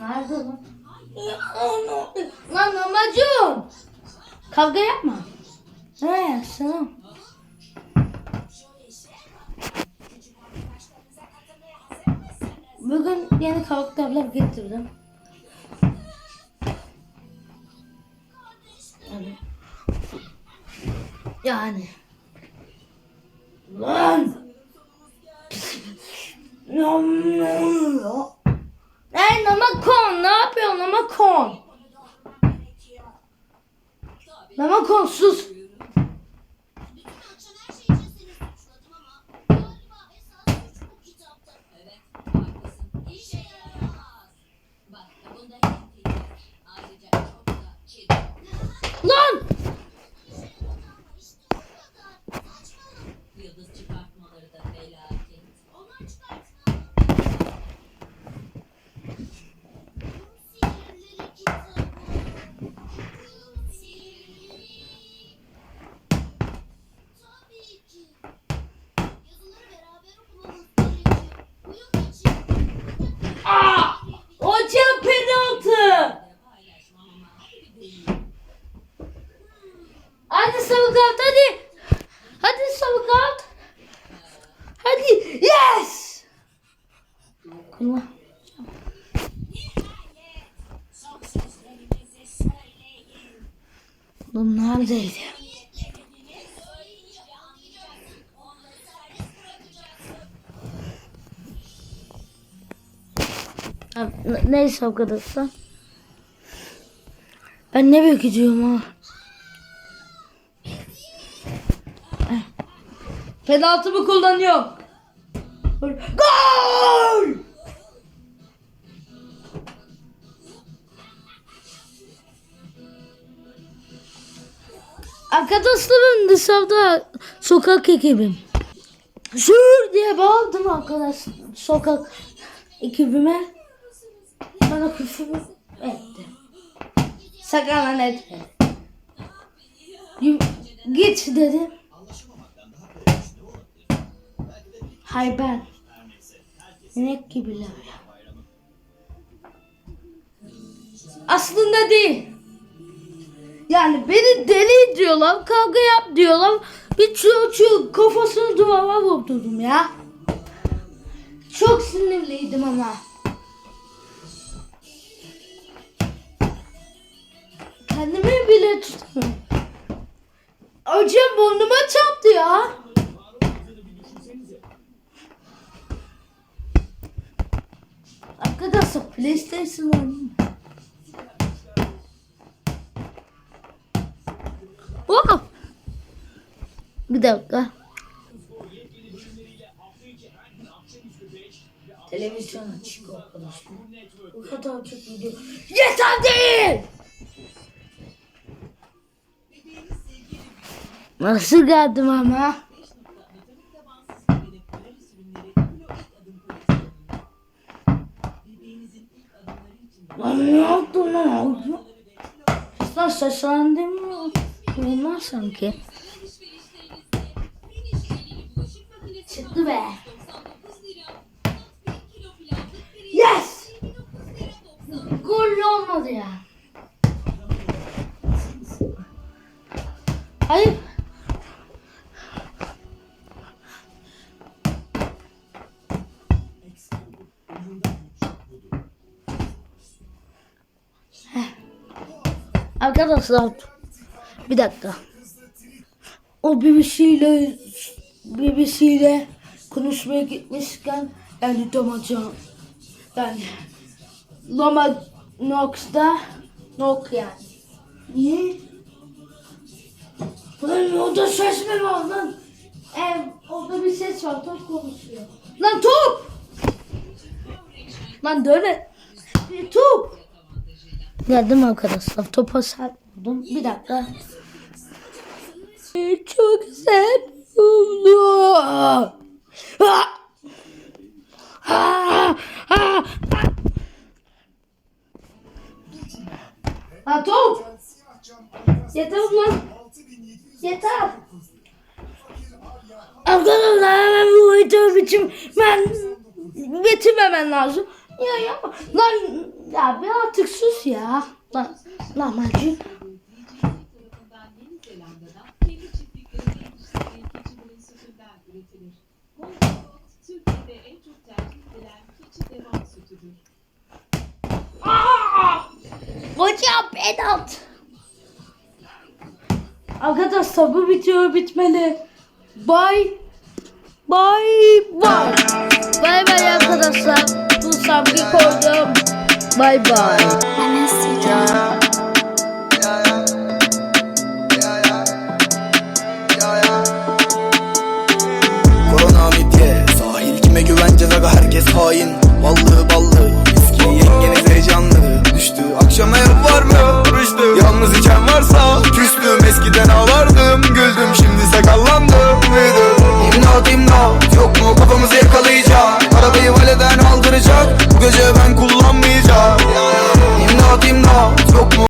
Nerede lan? Lan amacım. Kavga yapma. He selam. Bugün yeni karakterler getirdim. Yani. Yani. Lan! Ne Namakon ne yapıyorsun Namakon? Namakon sus. Söyleyin. Oğlum neredeydi? Niyetlerini söyleyince anlayacaksın. Onları serbest bırakacaksın. Ha, ne- Neyse arkadaşlar. Ben ne bekliyorum ha? Eh. Penaltımı kullanıyorum. Gol! Arkadaşlarım dışarıda sokak ekibim. Sür diye bağırdım arkadaş sokak ekibime. Bana küfür etti. Sakın etme. Git dedim. Hay ben. İnek gibiler. Aslında değil. Yani beni deli diyorlar, kavga yap diyorlar. Bir çocuğu kafasını duvara vurdurdum ya. Çok sinirliydim ama. Kendimi bile tutamıyorum. Hocam burnuma çarptı ya. Arkadaşlar PlayStation oynayayım. Oh! Bir dakika. Televizyon açık arkadaşlar. Bu kadar çok video. Yeter değil! Nasıl geldim ama? Lan ne yaptın lan? Lan seslendim mi? Bilmem sanki. Çıktı be. Yes! Gol olmadı ya. Hayır. Arkadaşlar bir dakika. O BBC'yle BBC'yle konuşmaya gitmişken yani Tomacan yani Loma Knox'da Nok yani. Niye? Lan orada ses mi var lan? Ev, orada bir ses var top konuşuyor. Lan top! Lan döne. Top. Geldim arkadaşlar topa vurdum. Bir dakika. Çok sert oldu. Atom. Yatalım lan. Yatalım. Arkadaşlar hemen bu videom için ben bitirmemen lazım. Ya ya lan ya bir artık sus ya. Lan lan lahmacun. Vedat. Arkadaşlar bu video bitmeli. Bye. Bye bye. Bye bye arkadaşlar. Bu sabri koydum. Bye bye.